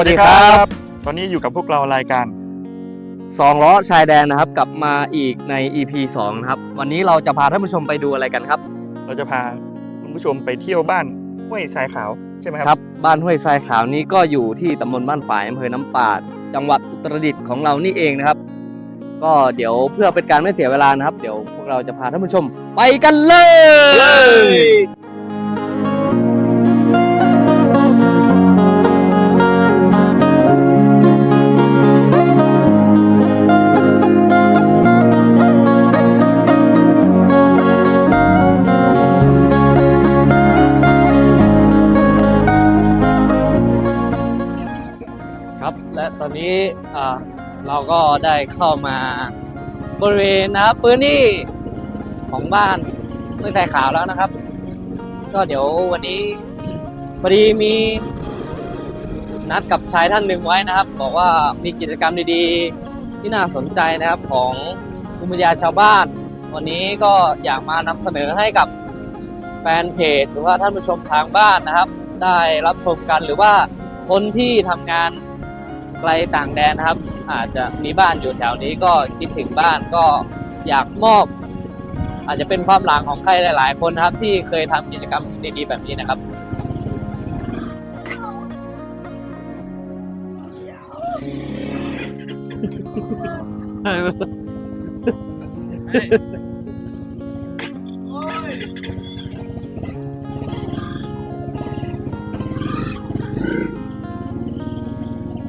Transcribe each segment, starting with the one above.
สวัสดีครับ ตอนนี้อยู่กับพวกเรารายการสองล้อชายแดนนะครับกลับมาอีกใน EP 2นะครับ วันนี้เราจะพาท่านผู้ชมไปดูอะไรกันครับ เราจะพาคุณผู้ชมไปเที่ยวบ้านห้วยทรายขาวใช่ไหมคครัรับ บ้านห้วยทรายขาวนี้ก็อยู่ที่ตำบลบ้านฝายอำเภอน้ำปาด จังหวัดอุตรดิตถ์ของเรานี่เองนะครับ ก็เดี๋ยวเพื่อเป็นการไม่เสียเวลานะครับ เดี๋ยวพวกเราจะพาท่านผู้ชมไปกันเลย ครับ และตอนนี้เราก็ได้เข้ามาบริเวณนะครับพื้นที่ของบ้านเมืองไทยขาวแล้วนะครับ ก็เดี๋ยววันนี้พอดีมีนัดกับชายท่านหนึ่งไว้นะครับ บอกว่ามีกิจกรรมดีๆ ที่น่าสนใจนะครับของภูมิปัญญาชาวบ้าน วันนี้ก็อยากมานำเสนอให้กับแฟนเพจหรือว่าท่านผู้ชมทางบ้านนะครับ ได้รับชมกันหรือว่าคนที่ทำงาน ไกลต่างแดนนะครับ อาจจะมีบ้านอยู่แถวนี้ก็คิดถึงบ้านก็อยากมอบ อาจจะเป็นความหลังของใครหลาย ๆ คนนะครับ ที่เคยทำกิจกรรมดีๆแบบนี้นะครับ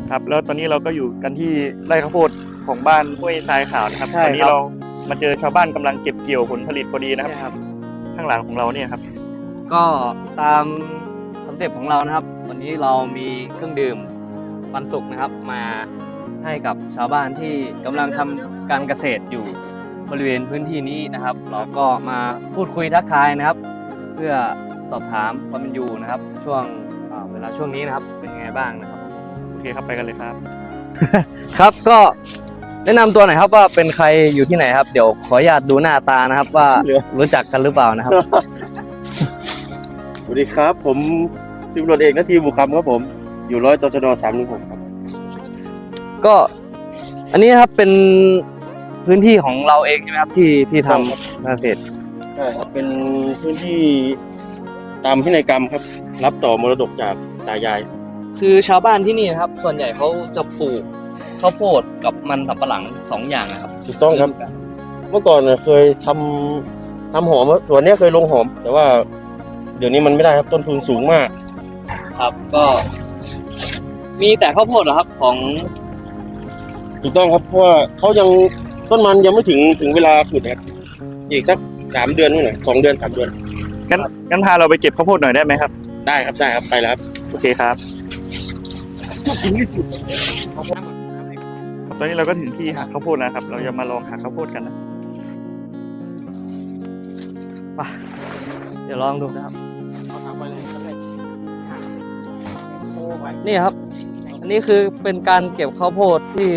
ครับแล้วตอนนี้เราก็อยู่กันที่ไร่ข้าวโพดของบ้านห้วยทรายขาวนะครับใช่ตอนนี้ครับ เรามาเจอชาวบ้านกำลังเก็บเกี่ยวผลผลิตพอดีนะครับเนี่ยครับ ข้างหลังของเราเนี่ยครับ ก็ตามคอนเซปต์ของเรานะครับ วันนี้เรามีเครื่องดื่มปันสุกนะครับ มาให้กับชาวบ้านที่กำลังทำการเกษตรอยู่บริเวณพื้นที่นี้นะครับ เราก็มาพูดคุยทักทายนะครับ เพื่อสอบถามความเป็นอยู่นะครับ ช่วงอ่าเวลาช่วงนี้นะครับเป็นยังไงบ้างนะครับโอ เคครับไปกันเลยครับ ครับก็แนะนำตัวหน่อยครับว่าเป็นใครอยู่ที่ไหนครับ เดี๋ยวขออนุญาตดูหน้าตานะครับ ว่าเหลือ รู้จักกันหรือเปล่านะครับ สวัสดีครับ ผมสิบตำรวจเอกนาทีบุคคำครับผม อยู่ร้อยตชดสามหนึ่งหกครับ ก็อันนี้นะครับเป็นพื้นที่ของเราเองใช่ไหมครับที่ที่ทำเกษตรใช่ครับเป็นพื้นที่ตามพินัยกรรมครับ รับต่อมรดกจากตายายคื อชาวบ้านที่นี่นะครับ ส่วนใหญ่เขาจะปลูกข้าวโพดกับมันสำปะหลังสองอย่างนะครับถูกต้องครับ เมื่อก่อนเนี่ยเคยทำทำหอมสวนเนี้ยเคยลงหอม แต่ว่าเดี๋ยวนี้มันไม่ได้ครับต้นทุนสูงมาก ครับ ก็ มีแต่ข้าวโพดเหรอครับของถูกต้องครับเพราะว่าเขายังต้นมันยังไม่ถึงถึงเวลาขุดนะครับอีกสักสามเดือนนู่นน่ะสองเดือนสามเดือนงั้นงั้นพาเราไปเก็บข้าวโพดหน่อยได้ไหมครับ ได้ครับได้ครับไปแล้วครับ โอเคครับ ตอนนี้เราก็ถึงที่หักข้าวโพดแล้วครับ เราจะมาลองหักข้าวโพดกันนะเดี๋ยวลองดูนะครับนี่ครับ อันนี้คือเป็นการเก็บข้าวโพดที่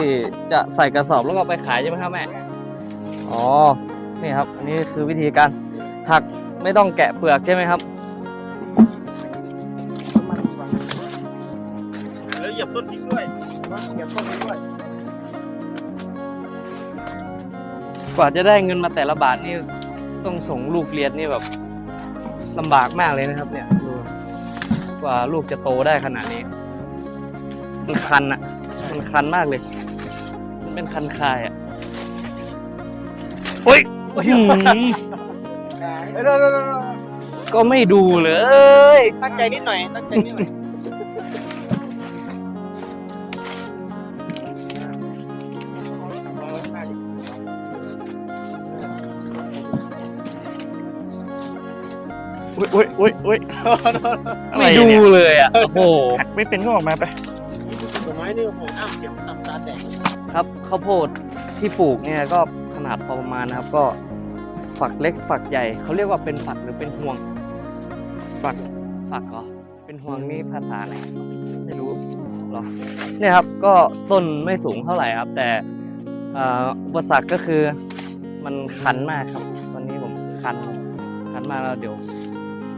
จะใส่กระสอบแล้วก็เอาไปขายใช่ไหมครับแม่ อ๋อ นี่ครับ อันนี้คือวิธีการหักไม่ต้องแกะเปลือกใช่ไหมครับ ต้นทิ้งด้วยเหยียบต้นทิ้งด้วยกว่าจะได้เงินมาแต่ละบาทนี่ต้องส่งลูกเรียนนี่แบบลำบากมากเลยนะครับ เนี่ยดูกว่าลูกจะโตได้ขนาดนี้ มันคันอะมันคันมากเลย มันเป็นคันคายอะโอ้ยอื้อหือก็ไม่ดูเลยตั้งใจนิดหน่อยตั้งใจนิดหน่อย อุ้ยอุ้ยอุ้ยอุ้ยอะไรไม่ดูเนี่ยเลยอะโอ้โห หักไม่เป็นก็ออกมาไป ผลไม้นี่โอ้โหน้ำเสียงต่ำตาแตกครับข้าวโพดที่ปลูกเนี่ยก็ขนาดพอประมาณนะครับ ก็ฝักเล็กฝักใหญ่เขาเรียกว่าเป็นฝักหรือเป็นห่วง ฝัก ฝักเหรอเป็นห่วงนี่ภาษาไหนไม่รู้เหรอเนี่ยครับก็ต้นไม่สูงเท่าไหร่ครับ แต่อ่าอุปสรรคก็คือมันคันมากครับ วันนี้ผมคันคันมากแล้วเดี๋ยว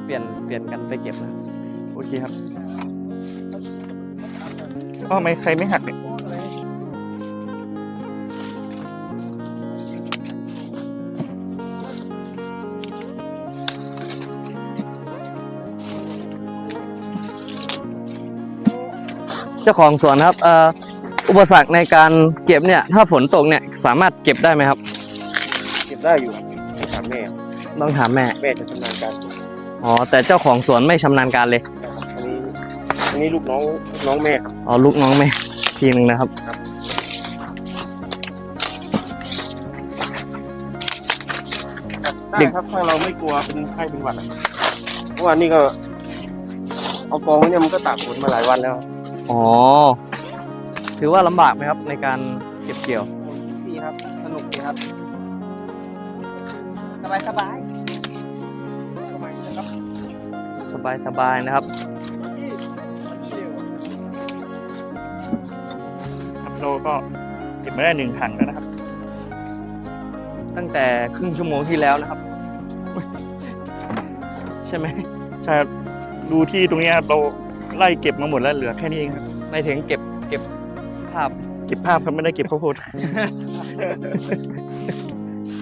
เปลี่ยนเปลี่ยนกันไปเก็บนะครับโอเคครับก็ไม่ใครไม่หักเนี่ยเจ้าของสวนครับเอ่ออุปสรรคในการเก็บเนี่ย ถ้าฝนตกเนี่ยสามารถเก็บได้ไหมครับ เก็บได้อยู่ถามแม่ต้องถามแม่ แม่จะชำนาญการ อ๋อแต่เจ้าของสวนไม่ชำนาญการเลย อันนี้อันนี้ลูกน้องลูกน้องแม่ครับอ๋อลูกน้องแม่ทีหนึ่งนะครับ ได้ครับถ้าเราไม่กลัวเป็นไข้เป็นหวัดอะเพราะว่านี่ก็ เอากองไว้เนี่ยมันก็ตากฝนมาหลายวันแล้วอ๋อถือว่าลำบากไหมครับในการเก็บเกี่ยว ดีครับ สนุกดีครับ สบายสบายสบายนะ ครับสบายสบายนะครับ ครับเราก็เก็บมาได้หนึ่งถังแล้วนะครับ ตั้งแต่ครึ่งชั่วโมงที่แล้วนะครับ ใช่ไหมใช่ครับดูที่ตรงเนี้ยครับเราไล่เก็บมาหมดแล้วเหลือแค่นี้เองครับไม่ถึงเก็บเก็บภาพ เก็บภาพครับไม่ได้เก็บข้าวโพด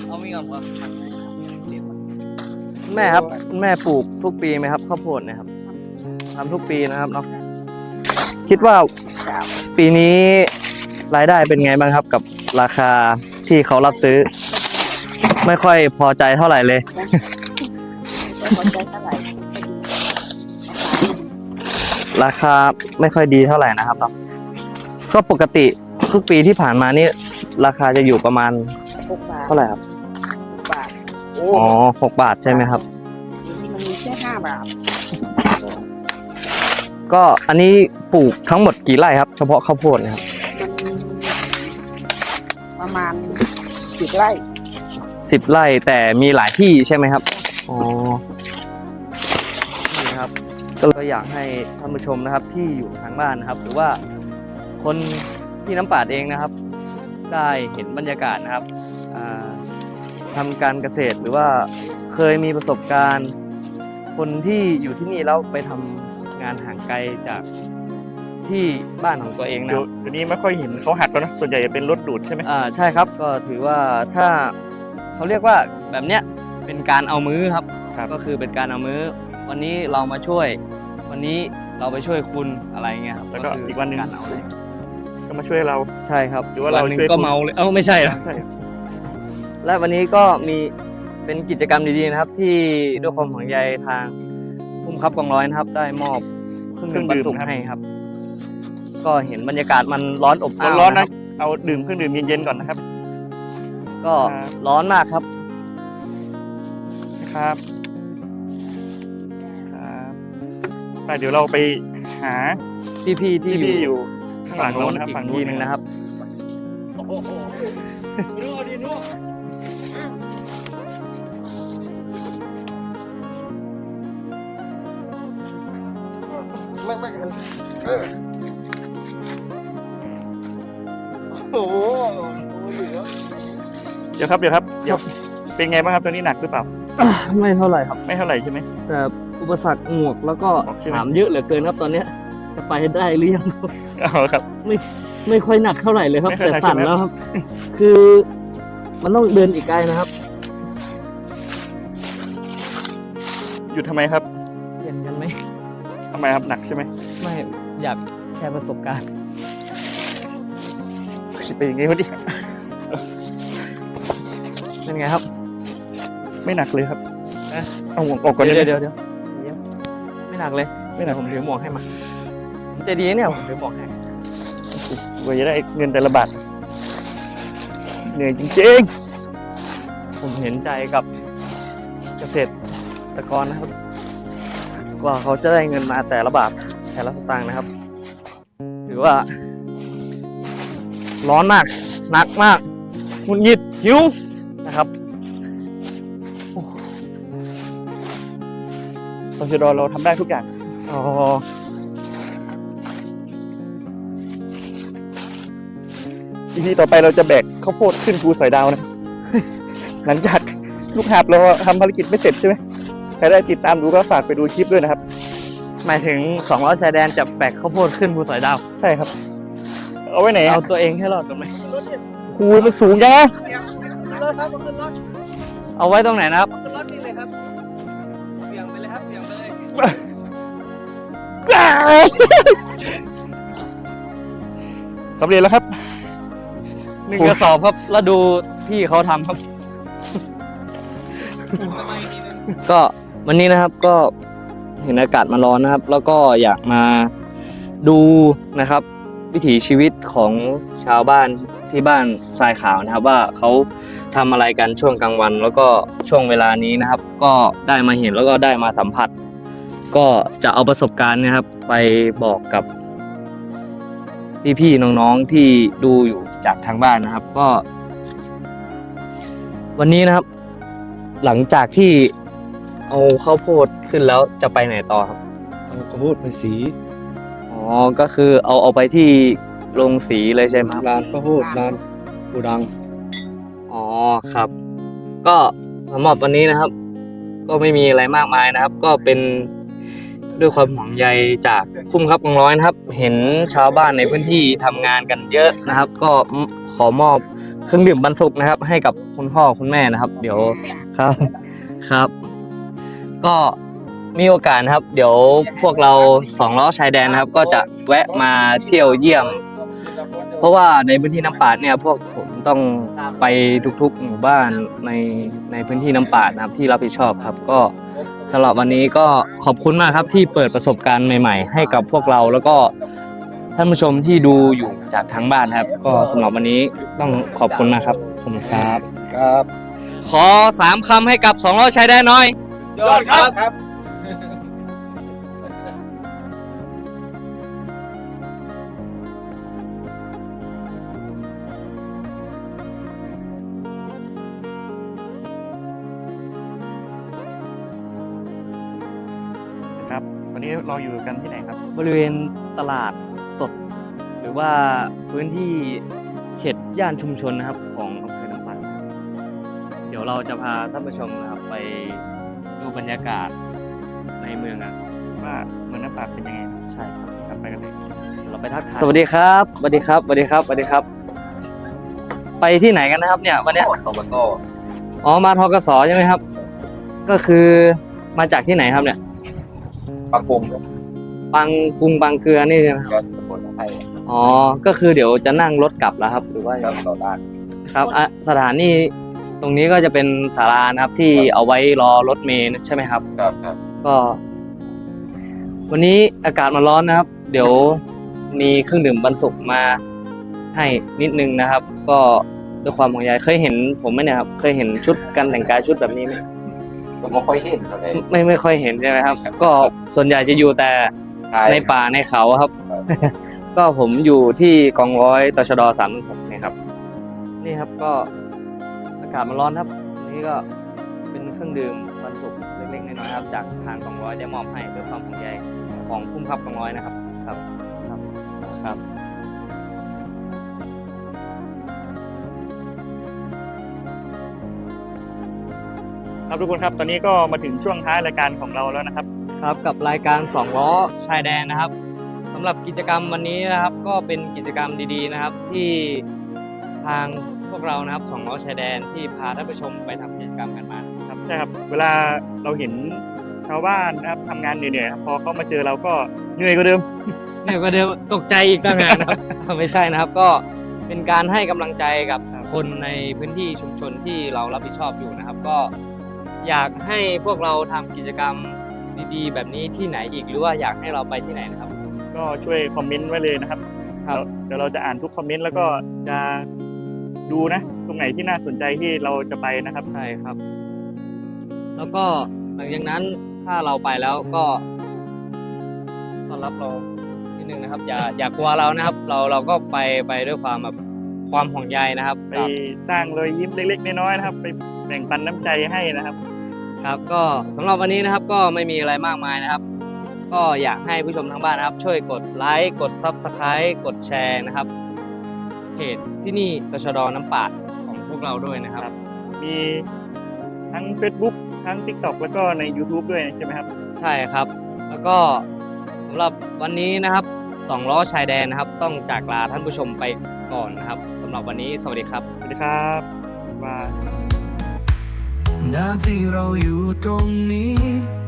เอามีก่อนครับ แม่ครับคุณแม่ปลูกทุกปีไหมครับข้าวโพดเนะครับทำทุกปีนะครับเนาะคิดว่าปีนี้รายได้เป็นไงบ้างครับ กับราคาที่เขารับซื้อ ไม่ค่อยพอใจเท่าไหร่เลยไม่พอใจเท่าไหร่ไม่ดีราคาไม่ค่อยดีเท่าไหร่นะครับเนาะก็ปกติทุกปีที่ผ่านมานี่ราคาจะอยู่ประมาณหกบาทเท่าไหร่ครับหกบาทโอ้อ๋อหกบาทใช่ไหมครับเดี๋ยวนี้มันมีแค่ห้าบาทก็อันนี้ปลูกทั้งหมดกี่ไร่ครับ เฉพาะข้าวโพดเนะครับมันประมาณสิบไร่สิบไร่แต่มีหลายที่ใช่ไหมครับอ๋อนี่ครับ ก็เลยอยากให้ท่านผู้ชมนะครับที่อยู่ทางบ้านนะครับ หรือว่าคนที่น้ำปาดเองนะครับ ได้เห็นบรรยากาศนะครับ อ่าทำการเกษตรหรือว่าเคยมีประสบการณ์ คนที่อยู่ที่นี่แล้วไปทำงานห่างไกลจากที่บ้านของตัวเองนะเดี๋คยวรับเดี๋ยวนี้ไม่ค่อยเห็นเขาหักแล้วนะส่วนใหญ่จะเป็นรถดูดใช่ไหมอ่าใช่ครับก็ถือว่าถ้าเขาเรียกว่าแบบเนี้ยเป็นการเอามื้อครับครับก็คือเป็นการเอามื้อ วันนี้เรามาช่วย วันนี้เราไปช่วยคุณอะไรเงี้ยครับแล้วก็คือีกวันหนึ่งการเอาเลยก็มาช่วยเราใช่ครับหรือว่าเรานหนึ่งช่วยก็คุณเมาเลยเอ้าไม่ใช่นะใช่ครับ และวันนี้ก็มีเป็นกิจกรรมดีๆนะครับ ที่ด้วยความห่วงใยทางภูมิครับกองร้อยนะครับ ได้มอบเครื่องดื่มบรรจุให้ครับ ก็เห็นบรรยากาศมันร้อนอบอ้าวร้อนๆนะคนะรับเอาดื่มเครื่องดื่มเย็นๆก่อนนะครับ ก็ครับร้อนมากครับครับครับไปเดี๋ยวเราไปหาพี่พี่ๆที่ที่อพี่ยู่อยู่ข้างหลังเรานะครับอีกฝั่งทีนู้นหนึ่งนะครับ ไม่ไม่มันเออโอ้โหเหลือเดี๋ยวครับเดี๋ยวครับเดี๋ยวเป็นไงบ้างครับตอนนี้หนักหรือเปล่า ไม่เท่าไหร่ครับ ไม่เท่าไหร่ใช่ไหมแต่อุปสรรคหมวกแล้วก็หมวกใช่ไหมถามเยอะเหลือเกินครับตอนเนี้ยจะไปได้หรือยังเอาครับ ไม่ค่อยหนักเท่าไหร่เลยครับไม่ค่อยแต่หนักสั่นใช่ไหมแล้วครับ คือมันต้องเดินอีกไกลนะครับหยุดทำไมครับ ทำไมครับหนักใช่ไหมไม่อยากแชร์ประสบการณ์คิดไปอย่างงี้พอดีเป็นไงครับ ไม่หนักเลยครับเอ๊ะเอาหมวกออกก่อนเดี๋ยวได้ไหมเดี๋ยวเดี๋ยวเดี๋ยวไม่หนักเลย ไม่หนักผมถือหมวกให้มาผมใจดีนะเนี่ยผมถือหมวกให้กว่าจะได้เงินแต่ละบาทเหนื่อยจริงผมเห็นใจกับเกษตรกรนะครับก ว่าเขาจะได้เงินมาแต่ละบาทแต่ละสตางค์นะครับ ถือว่า ร้อนมากหนักมากหงุดหงิดหิวนะครับๆตชดเราทำได้ทุกอย่างอ๋อทีนี้ต่อไปเราจะแบกข้าวโพดขึ้นภูสอยดาวนะ หลังจากลูกหาบเราทำภารกิจไม่เสร็จใช่ไหมใครได้ติดตามดูก็ฝากไปดูคลิปด้วยนะครับ หมายถึงสองล้อชายแดนจะแบกข้าวโพดขึ้นภูสอยดาว ใช่ครับ เอาไว้ไหนเอาตัวเองให้รอดก่อนไหมคูมันสูงจังนะรถครับเอาขึ้นรถเอาไว้ตรงไหนนะครับ ขึ้นรถนี่เลยครับเบี่ยงไปเลยครับเบี่ยงไปเลยสำเร็จแล้วครับ หนึ่งกระสอบครับ แล้วดูพี่เขาทำครับ ก็ วันนี้นะครับก็เห็นอากาศมันร้อนนะครับ แล้วก็อยากมาดูนะครับ วิถีชีวิตของชาวบ้านที่บ้านทรายขาวนะครับ ว่าเขาทำอะไรกันช่วงกลางวัน แล้วก็ช่วงเวลานี้นะครับ ก็ได้มาเห็นแล้วก็ได้มาสัมผัส ก็จะเอาประสบการณ์นะครับ ไปบอกกับพี่ๆน้องๆที่ดูอยู่จากทางบ้านนะครับ ก็ วันนี้นะครับ หลังจากที่ เอาข้าวโพดขึ้นแล้วจะไปไหนต่อครับ เอาข้าวโพดไปสีอ๋อก็คือเอาเอาไปที่โรงสีเลยใช่ไหมครับลานข้าวโพดลานปูดัง อ๋อครับ ก็สำหรับวันนี้นะครับ ก็ไม่มีอะไรมากมายนะครับ ก็เป็นด้วยความห่วงใยจากคุ้มครับกองร้อยนะครับ เห็นชาวบ้านในพื้นที่ทำงานกันเยอะนะครับ ก็ขอมอบเครื่องดื่มบรรสุกนะครับ ให้กับคุณพ่อคุณแม่นะครับ เดี๋ยวครับครับ ก็มีโอกาสนะครับ เดี๋ยวพวกเราสองล้อชายแดนนะครับ ก็จะแวะมาเที่ยวเยี่ยม เพราะว่าในพื้นที่น้ำปาดเนี่ยพวกผมต้องไปทุกๆหมู่บ้านในในพื้นที่น้ำปาดนะครับที่รับผิดชอบครับ ก็สำหรับวันนี้ก็ขอบคุณมากครับที่เปิดประสบการณ์ใหม่ ๆ ให้กับพวกเราแล้วก็ท่านผู้ชมที่ดูอยู่จากทางบ้านครับ ก็สำหรับวันนี้ต้องขอบคุณมากครับขอบคุณครับ ครับ ขอสามคำให้กับสองล้อชายแดนหน่อย ยอดครับ ครับนะครับ วันนี้เราอยู่กันที่ไหนครับ บริเวณตลาดสด หรือว่าพื้นที่เขตย่านชุมชนนะครับของอำเภอน้ำปันครับเดี๋ยวเราจะพาท่านผู้ชมนะครับไป ดูบรรยากาศในเมืองอะว่าเมืองน้ำปาดเป็นยังไงใช่ครับครับไปกันเลยเดี๋ยวเราไปทักทายสวัสดีครับสวัสดีครับสวัสดีครับสวัสดีครับ ไปที่ไหนกันนะครับ เนี่ยวันเนี้ยสบโซอ๋อมาทกสใช่ไหมครับ ก็คือมาจากที่ไหนครับเนี่ยปากกลุ่มบางกรุงบางเกลือนี่ใช่ไหมครับก็ตำบลไทยอ๋อก็คือเดี๋ยวจะนั่งรถกลับแล้วครับ หรือว่ายังครัไงบเราด้านครับอะสถานี ตรงนี้ก็จะเป็นศาลานะครับที่เอาไว้รอรถเมล์ใช่ไหมครับ ครับครับก็ วันนี้อากาศมันร้อนนะครับ เดี๋ยวมีเครื่องดื่มบรรสุกมาให้นิดนึงนะครับ ก็ด้วยความห่วงใยเคยเห็นผมไหมเนี่ยครับเคยเห็นชุดการแต่งกายชุดแบบนี้ไหมก็ไม่ค่อยเห็นเท่าไหร่ไม่ไม่ค่อยเห็นใช่ไหมครับ ก็ส่วนใหญ่จะอยู่แต่ใช่ในป่าในเขาครับครับ ก็ผมอยู่ที่กองร้อยตชดสามหกเนี่ยครับ นี่ครับก็อากาศมันร้อนครับอันนี้ก็เป็นเครื่องดื่มบรรสุกเล็กๆน้อยๆครับ จากทางกองร้อยได้มอบให้ด้วยความห่วงใยของผู้บังคับกองร้อยนะครับ ครับ ครับครับครับทุกคนครับ ตอนนี้ก็มาถึงช่วงท้ายรายการของเราแล้วนะครับ ครับกับรายการสองล้อชายแดนนะครับสำหรับกิจกรรมวันนี้นะครับ ก็เป็นกิจกรรมดีๆนะครับที่ ทางพวกเรานะครับสองล้อชายแดนที่พาท่านผู้ชมไปทำกิจกรรมกันมานะครับใช่ครับ เวลาเราเห็นชาวบ้านนะครับทำงานเหนื่อยๆครับพอเขามาเจอเราก็เหนื่อยกว่าเดิมเนี่ยก็เดี๋ยวตกใจอีกต่างหากนะครับ ไม่ใช่นะครับก็เป็นการให้กำลังใจกับคนในพื้นที่ชุมชนที่เรารับผิดชอบอยู่นะครับ ก็อยากให้พวกเราทำกิจกรรมดีๆ แบบนี้ที่ไหนอีกหรือว่าอยากให้เราไปที่ไหนนะครับ ก็ช่วยคอมเมนต์ไว้เลยนะครับ ครับ เดี๋ยวเราจะอ่านทุกคอมเมนต์แล้วก็จะ ดูนะ ตรงไหนที่น่าสนใจที่เราจะไปนะครับ ใช่ครับ แล้วก็หลังจากนั้นถ้าเราไปแล้วก็ต้อนรับเรานิดนึงนะครับ อย่าอย่ากลัวเรานะครับ เราเราก็ไปไปด้วยความแบบความห่วงใยนะครับ ไปสร้างรอยยิ้มเล็ก ๆ น้อยๆนะครับ ไปแบ่งปันน้ำใจให้นะครับ ครับ ก็สำหรับวันนี้นะครับก็ไม่มีอะไรมากมายนะครับ ก็อยากให้ผู้ชมทางบ้านนะครับ ช่วยกดไลค์กด Subscribe กดแชร์นะครับ เพจที่นี่ตชดน้ำปาดของพวกเราด้วยนะครับ มีทั้ง Facebook ทั้ง TikTok แล้วก็ใน YouTube ด้วยใช่ไหมครับ ใช่ครับ แล้วก็ำหรับวันนี้นะครับสองล้อชายแดนนะครับ ต้องจากลาท่านผู้ชมไปก่อนนะครับสำหรับวันนี้สวัสดีครับ สวัสดีครับบ๊ายบายหน้าที่เราอยู่ตรงนี้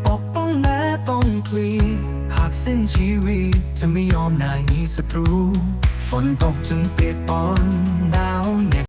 ปกป้องแม้ต้องพลี หากสิ้นชีวิตจะไม่ยอมนายมีศัตรูฝ ฝนตกจนเปียกปอนหนาวเนี่ย